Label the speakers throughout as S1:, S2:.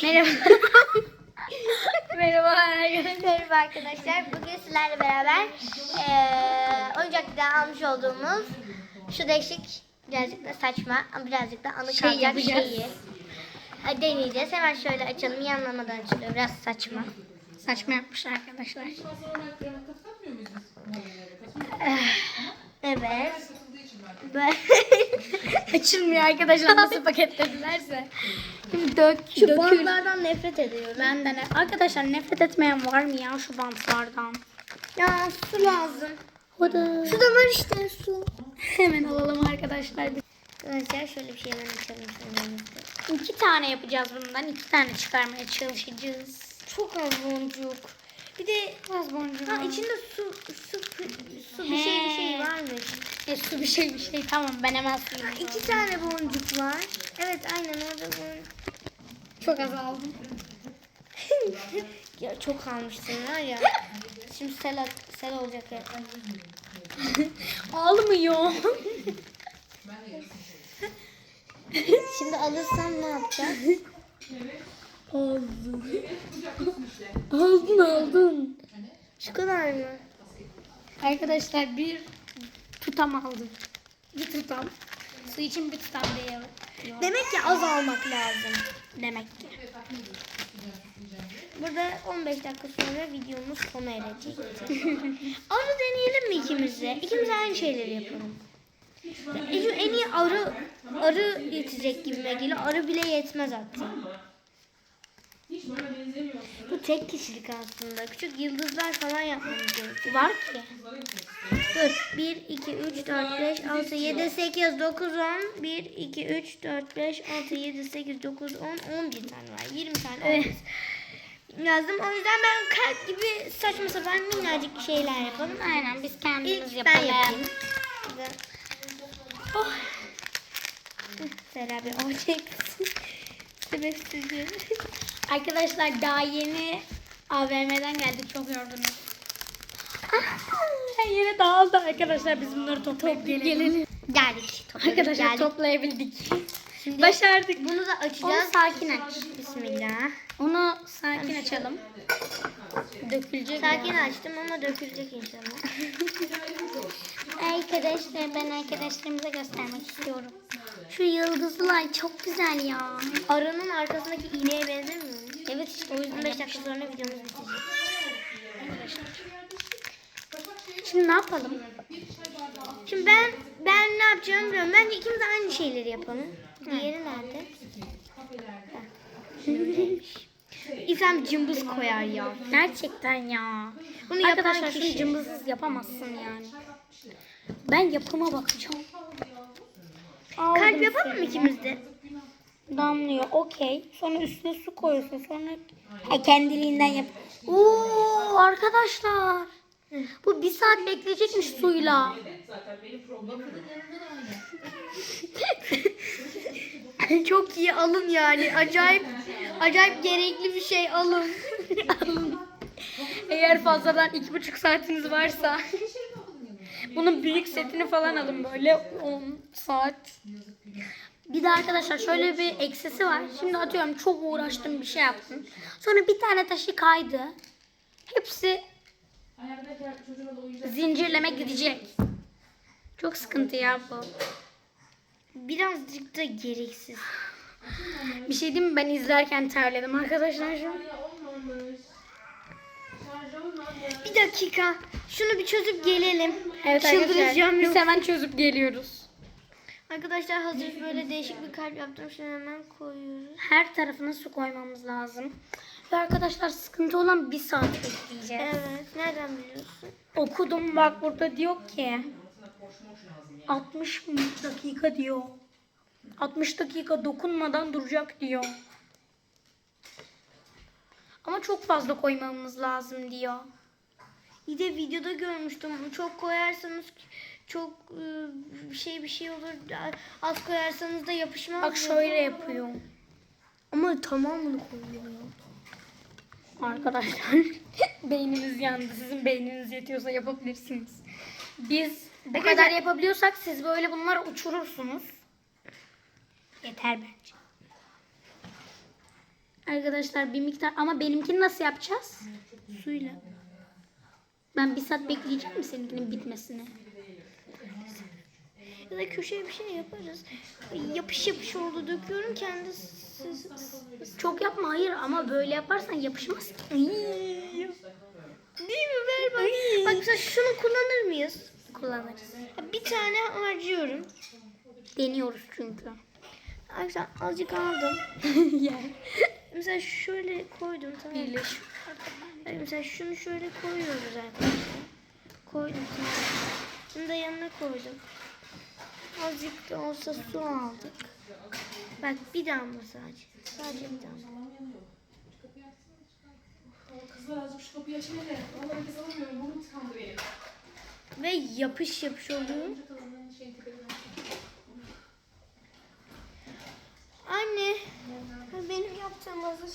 S1: Merhaba. Merhaba arkadaşlar.
S2: Merhaba arkadaşlar. Bugün sizlerle beraber eee oyuncaktan almış olduğumuz şu değişik birazcık da saçma ama birazcık da anı
S1: Şey
S2: kalacak
S1: yapacağız.
S2: şeyi e, deneyeceğiz. Hemen şöyle açalım. Yanlamadan açılıyor. Biraz saçma.
S1: Saçma yapmış arkadaşlar.
S2: Evet. Böyle
S1: Açılmıyor arkadaşlar nasıl paketledilerse. Şimdi dök,
S2: şu
S1: dökül.
S2: bantlardan nefret ediyorum.
S1: Ben de ne? Arkadaşlar nefret etmeyen var mı ya şu bantlardan?
S2: Ya su lazım.
S1: O da.
S2: Su da var işte su.
S1: Hemen alalım arkadaşlar.
S2: Arkadaşlar şöyle bir şey hemen açalım. şöyle.
S1: İki tane yapacağız bundan. iki tane çıkarmaya çalışacağız.
S2: Çok az boncuk. Bir de
S1: Az boncuk.
S2: ha, içinde su su su bir şey bir şey
S1: He. E, su bir şey bir şey tamam ben hemen suyunu
S2: İki tane boncuk var. Evet aynen orada boncuk.
S1: Çok az aldım.
S2: ya çok almışsın var ya. Şimdi sel, sel olacak ya.
S1: Almıyor.
S2: Şimdi alırsam ne yapacağız?
S1: Aldın. aldın aldın.
S2: Şu kadar mı?
S1: Arkadaşlar bir tutam aldım. Bir tutam. Su için bir tutam değil.
S2: Demek ki az almak lazım.
S1: Demek ki.
S2: Burada 15 dakika sonra videomuz sona erecek. arı deneyelim mi ikimiz de? İkimiz aynı şeyleri yapalım. En, en iyi arı arı yetecek gibime geliyor. Arı bile yetmez hatta. Bu tek kişilik aslında. Küçük yıldızlar falan yapmamız gerekiyor.
S1: Var ki.
S2: Dur. 1, 2, 3, 4, 5, 6, 7, 8, 9, 10. 1, 2, 3, 4, 5, 6, 7, 8, 9, 10, 11 tane var. 20 tane
S1: Evet.
S2: lazım. O yüzden ben kalp gibi saçma sapan minnacık şeyler yapalım.
S1: Aynen biz kendimiz
S2: İlk ben
S1: yapalım.
S2: yapayım. Güzel. Oh. Beraber olacaksın. Sebepsizce.
S1: Arkadaşlar daha yeni AVM'den geldik çok yorgunuz. Yere dağıldı arkadaşlar biz bunları toplayıp gelelim.
S2: Geldik. topladık,
S1: Arkadaşlar
S2: geldik.
S1: toplayabildik.
S2: Şimdi
S1: Başardık.
S2: bunu da
S1: Onu
S2: açacağız.
S1: sakin aç.
S2: Bismillah.
S1: Onu sakin açalım. Dökülecek.
S2: Sakin açtım ama dökülecek inşallah.
S1: Arkadaşlar ben arkadaşlarımıza göstermek istiyorum. Şu yıldızlar çok güzel ya.
S2: Arının arkasındaki iğneye benzemiyor? Evet işte o yüzden 5 dakika sonra videomuz bitecek.
S1: Şimdi ne yapalım?
S2: Şimdi ben ben ne yapacağımı biliyorum. Bence ikimiz de aynı şeyleri yapalım. Diğeri nerede? İsem cımbız koyar ya.
S1: Gerçekten ya.
S2: Bunu yapan
S1: Arkadaşlar şunu
S2: kişi.
S1: cımbızsız yapamazsın yani. Ben yapıma bakacağım.
S2: Kalp yapalım mı ikimiz de?
S1: Damlıyor. Okey. Sonra üstüne su koyuyorsun. Sonra ha, kendiliğinden yap. Oo arkadaşlar. Bu bir saat bekleyecekmiş suyla.
S2: Çok iyi alın yani. Acayip acayip gerekli bir şey alın.
S1: Eğer fazladan iki buçuk saatiniz varsa bunun büyük setini falan alın böyle 10 saat. Bir de arkadaşlar şöyle bir eksisi var. Şimdi atıyorum çok uğraştım bir şey yaptım. Sonra bir tane taşı kaydı. Hepsi zincirleme gidecek. Çok sıkıntı ya bu.
S2: Birazcık da gereksiz.
S1: Bir şey diyeyim mi? Ben izlerken terledim arkadaşlar şu an.
S2: Bir dakika. Şunu bir çözüp gelelim.
S1: Evet
S2: Çıldıracağım
S1: arkadaşlar. Biz hemen çözüp geliyoruz.
S2: Arkadaşlar hazır böyle değişik bir kalp yaptım. Şunu hemen koyuyoruz.
S1: Her tarafına su koymamız lazım. Ve arkadaşlar sıkıntı olan bir saat bekleyeceğiz.
S2: Evet. Nereden biliyorsun?
S1: Okudum bak burada diyor ki 60 dakika diyor. 60 dakika dokunmadan duracak diyor. Ama çok fazla koymamız lazım diyor.
S2: Bir de videoda görmüştüm. Çok koyarsanız çok bir şey bir şey olur. Az koyarsanız da yapışmaz.
S1: Bak şöyle yapıyor.
S2: Ama tamamını koyuyor.
S1: Arkadaşlar beyniniz yandı. Sizin beyniniz yetiyorsa yapabilirsiniz. Biz bu
S2: Arkadaşlar-
S1: kadar yapabiliyorsak siz böyle bunları uçurursunuz. Yeter bence. Arkadaşlar bir miktar ama benimkini nasıl yapacağız?
S2: Suyla.
S1: Ben bir saat bekleyeceğim mi seninkinin bitmesini?
S2: Ya da köşeye bir şey yaparız. Yapış yapış oldu döküyorum kendisi.
S1: Çok yapma hayır ama böyle yaparsan yapışmaz.
S2: Değil mi? Ver bak. Mesela şunu kullanır mıyız?
S1: Kullanırız.
S2: Bir tane harcıyorum.
S1: Deniyoruz çünkü.
S2: Arkadaşlar azıcık aldım. Mesela şöyle koydum tamam?
S1: Birleş.
S2: Mesela şunu şöyle koyuyoruz arkadaşlar. Koydum tamam. Bunu da yanına koydum. Azıcık da olsa su aldık. Bak bir damla sadece. Sadece bir damla.
S3: Kızlar azıcık şu kapıyı açın hele. Vallahi nefes alamıyorum. Burnum tıkandı benim.
S2: Ve yapış yapış oluyor. Anne. Benim yaptığım hazır.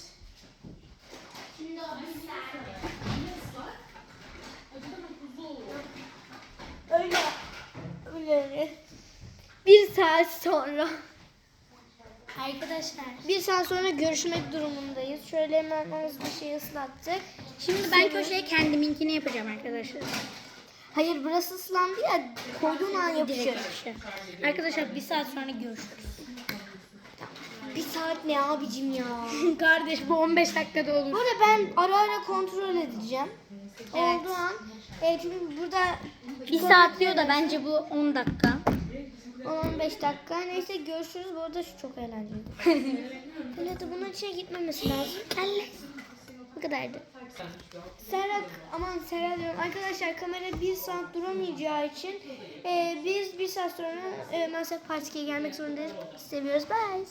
S2: Öyle. Öyle. Bir saat sonra.
S1: Arkadaşlar.
S2: Bir saat sonra görüşmek durumundayız. Şöyle hemen az bir şey ıslattık.
S1: Şimdi ben köşeye kendiminkini yapacağım arkadaşlar.
S2: Hayır burası ıslandı ya. Koyduğun an
S1: yapışır. Arkadaşlar bir saat sonra görüşürüz.
S2: Bir saat ne abicim ya.
S1: Kardeş bu 15 dakikada olur.
S2: Bu arada ben ara ara kontrol edeceğim. Olduğu an. E, çünkü burada
S1: Bir saat diyor da bence bu 10 dakika.
S2: 15 dakika. Neyse görüşürüz. Bu arada şu çok eğlenceli. Öyle de bunun içine gitmemesi lazım.
S1: Elle.
S2: Bu kadardı. Serra, aman Serra diyorum. Arkadaşlar kamera bir saat duramayacağı için e, biz bir saat sonra e, maalesef partiye gelmek zorundayız. Seviyoruz. Bye.